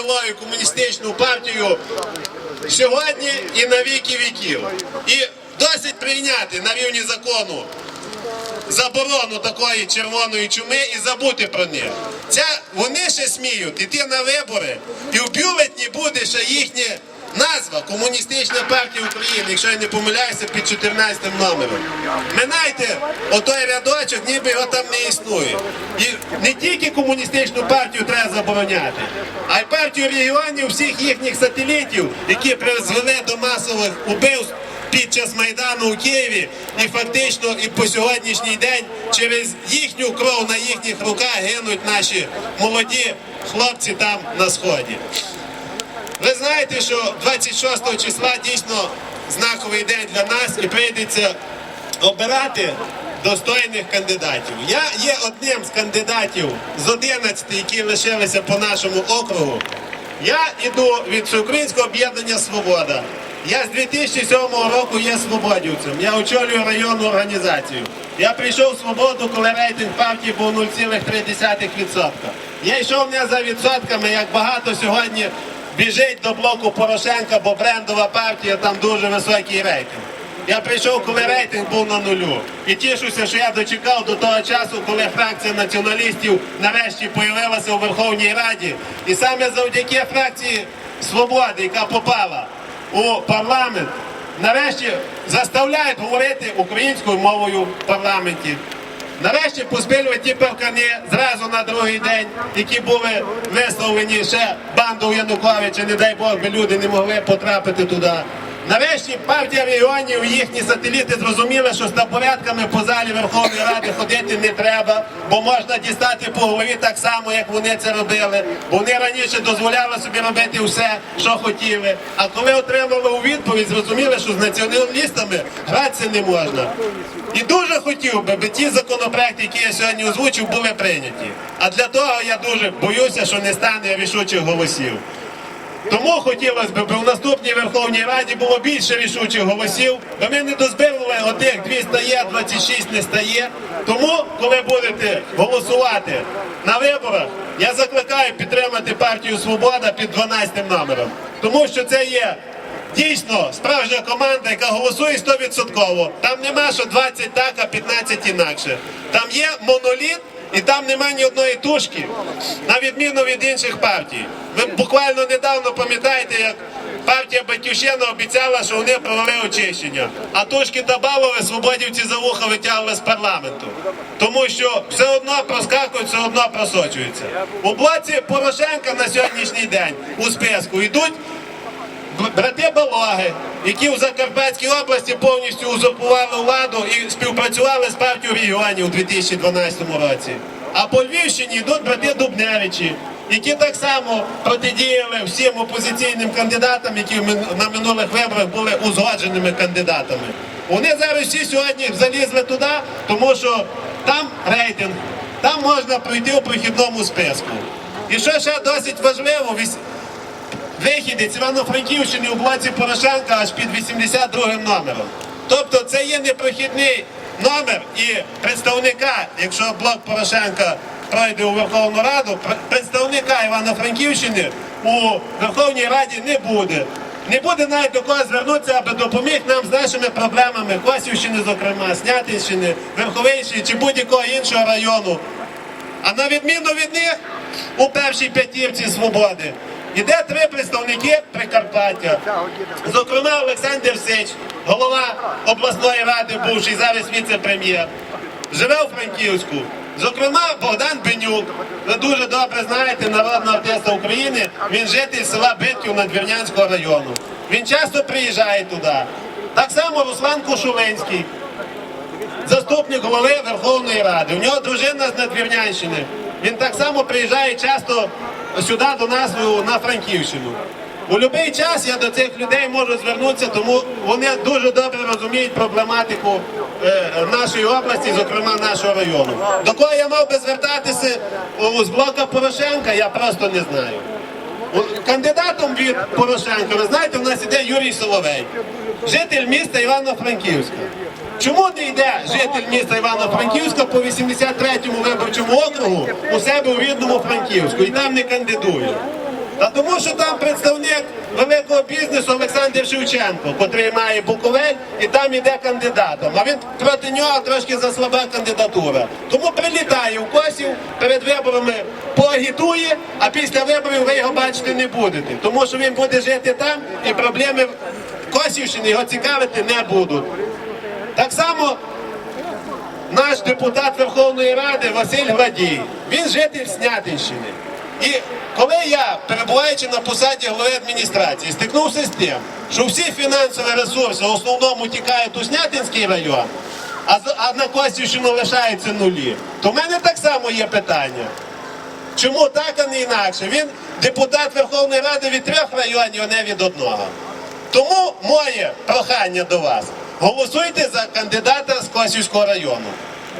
крилою комуністичну партію сьогодні і на віки віків. І досить прийняти на рівні закону заборону такої червоної чуми і забути про них. Ця, вони ще сміють іти на вибори, і в бюлетні буде ще їхня назва Комуністична партія України, якщо я не помиляюся, під 14 номером. Минайте отой рядочок, ніби його там не існує. І не тільки комуністичну партію треба забороняти, а й партію регіонів всіх їхніх сателітів, які призвели до масових убивств під час Майдану у Києві і фактично і по сьогоднішній день через їхню кров на їхніх руках гинуть наші молоді хлопці там на сході. Ви знаєте, що 26 числа дійсно знаковий день для нас і прийдеться обирати достойних кандидатів. Я є одним з кандидатів з 11, які лишилися по нашому округу. Я йду від Всеукраїнського об'єднання Свобода. Я з 2007 року є свободівцем. Я очолюю районну організацію. Я прийшов в свободу, коли рейтинг партії був 0,3%. Я йшов не за відсотками, як багато сьогодні біжить до блоку Порошенка, бо брендова партія там дуже високий рейтинг. Я прийшов, коли рейтинг був на нулю. І тішуся, що я дочекав до того часу, коли фракція націоналістів нарешті появилася у Верховній Раді. І саме завдяки фракції Свободи, яка попала у парламент, нарешті заставляють говорити українською мовою в парламенті. Нарешті поспилювати ті певкани зразу на другий день, які були висловлені ще бандою Януковича, не дай Бог, би люди не могли потрапити туди. Нарешті партія регіонів і їхні сателіти зрозуміли, що з табуретками по залі Верховної Ради ходити не треба, бо можна дістати по голові так само, як вони це робили. Вони раніше дозволяли собі робити все, що хотіли. А коли отримали у відповідь, зрозуміли, що з націоналістами гратися не можна. І дуже хотів би, би ті законопроекти, які я сьогодні озвучив, були прийняті. А для того я дуже боюся, що не стане рішучих голосів. Тому хотілося б, аби в наступній Верховній Раді було більше рішучих голосів, бо ми не дозбирали одних 2 стає, 26 не стає. Тому, коли будете голосувати на виборах, я закликаю підтримати партію Свобода під 12 номером. Тому що це є дійсно справжня команда, яка голосує 100%. Там нема що 20 так, а 15 інакше. Там є моноліт. І там немає ні одної тушки, на відміну від інших партій. Ви буквально недавно пам'ятаєте, як партія Батьківщина обіцяла, що вони провели очищення. А тушки добавили, свободівці за вуха витягли з парламенту. Тому що все одно проскакують, все одно просочуються. У блоці Порошенка на сьогоднішній день у списку йдуть брати Балоги, які в Закарпатській області повністю узурпували владу і співпрацювали з партією регіонів у 2012 році. А по Львівщині йдуть брати Дубневичі, які так само протидіяли всім опозиційним кандидатам, які на минулих виборах були узгодженими кандидатами. Вони зараз всі сьогодні залізли туди, тому що там рейтинг, там можна пройти у прохідному списку. І що ще досить важливо, вихідець Івано-Франківщини у блоці Порошенка аж під 82 номером. Тобто це є непрохідний номер і представника, якщо блок Порошенка пройде у Верховну Раду, представника Івано-Франківщини у Верховній Раді не буде. Не буде навіть до кого звернутися, аби допоміг нам з нашими проблемами Косівщини, зокрема, Снятинщини, Верховинщини чи будь-якого іншого району. А на відміну від них у першій п'ятірці свободи іде три представники Прикарпаття. Зокрема, Олександр Сич, голова обласної ради, бувший зараз віце-прем'єр, живе у Франківську. Зокрема, Богдан Бенюк. Ви дуже добре знаєте народного артиста України. Він житель села Битків Надвірнянського району. Він часто приїжджає туди. Так само Руслан Кошулинський заступник голови Верховної Ради. У нього дружина з Надвірнянщини. Він так само приїжджає часто сюди до нас на Франківщину. У будь-який час я до цих людей можу звернутися, тому вони дуже добре розуміють проблематику е, нашої області, зокрема нашого району. До кого я мав би звертатися з блока Порошенка, я просто не знаю. Кандидатом від Порошенка, ви знаєте, у нас іде Юрій Соловей, житель міста Івано-Франківська. Чому не йде житель міста Івано-Франківська по 83-му виборчому округу у себе у рідному Франківську і там не кандидує? Та тому, що там представник великого бізнесу Олександр Шевченко, котрий має Буковель, і там іде кандидатом. А він проти нього трошки заслаба кандидатура. Тому прилітає в Косів, перед виборами поагітує, а після виборів ви його бачити не будете. Тому що він буде жити там і проблеми Косівщини його цікавити не будуть. Так само наш депутат Верховної Ради Василь Градій. Він житель Снятинщини. І коли я, перебуваючи на посаді голови адміністрації, стикнувся з тим, що всі фінансові ресурси в основному тікають у Снятинський район, а, на Костівщину лишаються нулі, то в мене так само є питання. Чому так, а не інакше? Він депутат Верховної Ради від трьох районів, а не від одного. Тому моє прохання до вас. Голосуйте за кандидата з Косівського району.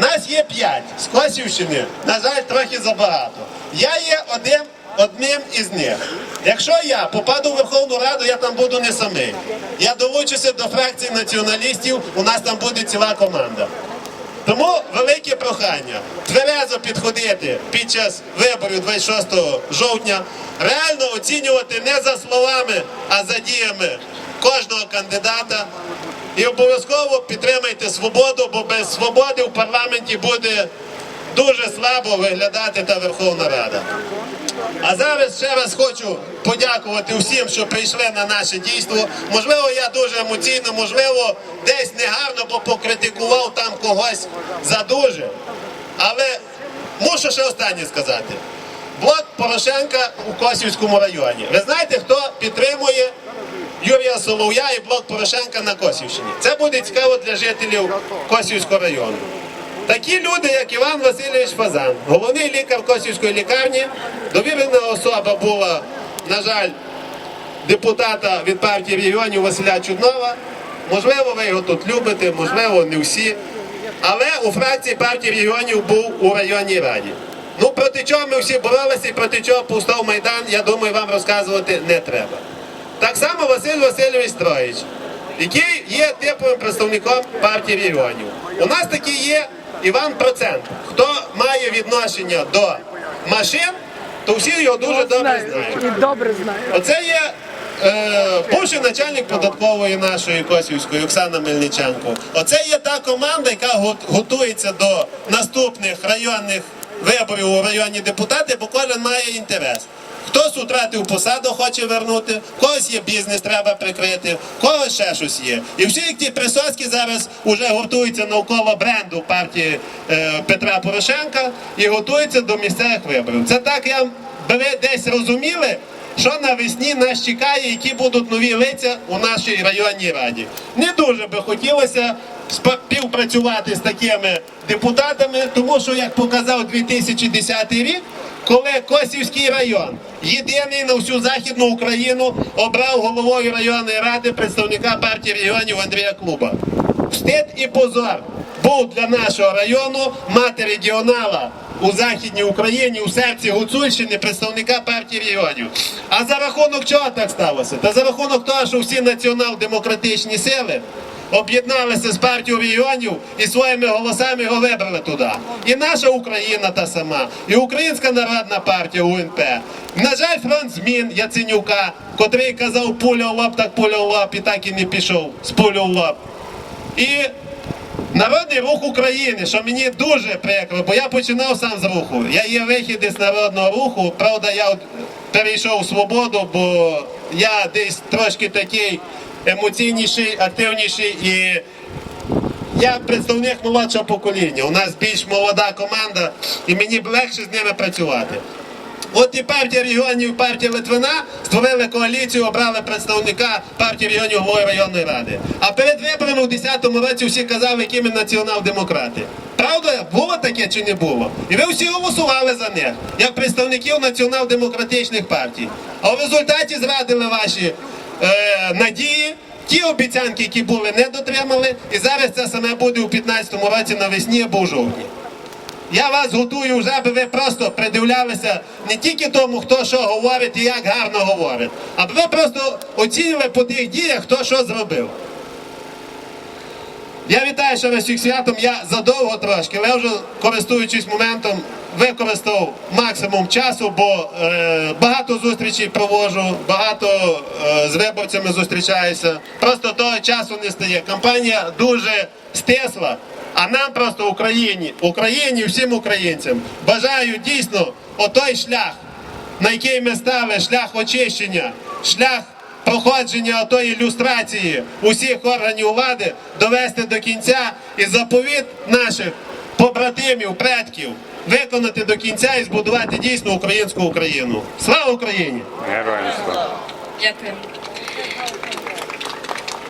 Нас є п'ять з Косівщини, на жаль, трохи забагато. Я є одним, одним із них. Якщо я попаду в Верховну Раду, я там буду не самий. Я долучуся до фракції націоналістів, у нас там буде ціла команда. Тому велике прохання тверезо підходити під час виборів 26 жовтня, реально оцінювати не за словами, а за діями кожного кандидата. І обов'язково підтримайте свободу, бо без свободи в парламенті буде дуже слабо виглядати та Верховна Рада. А зараз ще раз хочу подякувати всім, що прийшли на наше дійство. Можливо, я дуже емоційно, можливо, десь негарно, бо покритикував там когось задуже. Але мушу ще останнє сказати. Блок Порошенка у Косівському районі. Ви знаєте, хто підтримує Юрія Солов'я і блок Порошенка на Косівщині? Це буде цікаво для жителів Косівського району. Такі люди, як Іван Васильович Фазан, головний лікар Косівської лікарні, довірена особа була, на жаль, депутата від партії регіонів Василя Чуднова. Можливо, ви його тут любите, можливо, не всі. Але у фракції партії регіонів був у районній раді. Ну, проти чого ми всі боролися і проти чого повстав Майдан, я думаю, вам розказувати не треба. Так само Василь Васильович Строїч, який є типовим представником партії регіонів. У нас такий є Іван Процент. Хто має відношення до машин, то всі його дуже добре знають. Добре. Оце є е, бувший начальник податкової нашої Косівської Оксана Мельниченко. Оце є та команда, яка готується до наступних районних виборів у районні депутати, бо кожен має інтерес. Хтось втратив посаду, хоче вернути, когось є бізнес, треба прикрити, когось ще щось є. І всі як ті присоски зараз вже готуються навколо бренду партії е, Петра Порошенка і готуються до місцевих виборів. Це так я ви десь розуміли, що навесні нас чекає, які будуть нові лиця у нашій районній раді. Не дуже би хотілося співпрацювати з такими депутатами, тому що, як показав 2010 рік, коли Косівський район, єдиний на всю Західну Україну, обрав головою районної ради представника партії регіонів Андрія Клуба. Встид і позор був для нашого району мати регіонала у Західній Україні, у серці Гуцульщини, представника партії регіонів. А за рахунок чого так сталося? Та за рахунок того, що всі націонал-демократичні сили об'єдналися з партією регіонів і своїми голосами його вибрали туди. І наша Україна та сама, і Українська народна партія УНП. На жаль, фронт змін Яценюка, котрий казав пуля в лоб, так пуля в лоб, і так і не пішов з пулю в лоб. І Народний рух України, що мені дуже прикро, бо я починав сам з руху. Я є вихід із народного руху. Правда, я перейшов у свободу, бо я десь трошки такий емоційніший, активніший і я представник молодшого покоління. У нас більш молода команда, і мені б легше з ними працювати. От і партія регіонів, партія Литвина створили коаліцію, обрали представника партії регіонів голови районної ради. А перед виборами у 10-му році всі казали, які ми націонал-демократи. Правда, було таке чи не було? І ви всі голосували за них, як представників націонал-демократичних партій. А в результаті зрадили ваші е, надії. Ті обіцянки, які були, не дотримали, і зараз це саме буде у 15-му році навесні або у жовтні. Я вас готую вже, аби ви просто придивлялися не тільки тому, хто що говорить і як гарно говорить, аби ви просто оцінювали по тих діях, хто що зробив. Я вітаю раз всіх святом. Я задовго трошки, але вже користуючись моментом, використав максимум часу, бо е, багато зустрічей проводжу, багато е, з виборцями зустрічаюся. Просто того часу не стає. Кампанія дуже стисла, а нам просто Україні, Україні, всім українцям бажаю дійсно отой шлях, на який ми стали, шлях очищення, шлях проходження тої ілюстрації усіх органів влади довести до кінця і заповіт наших побратимів, предків виконати до кінця і збудувати дійсно українську Україну. Слава Україні! Героям слава. Дякую.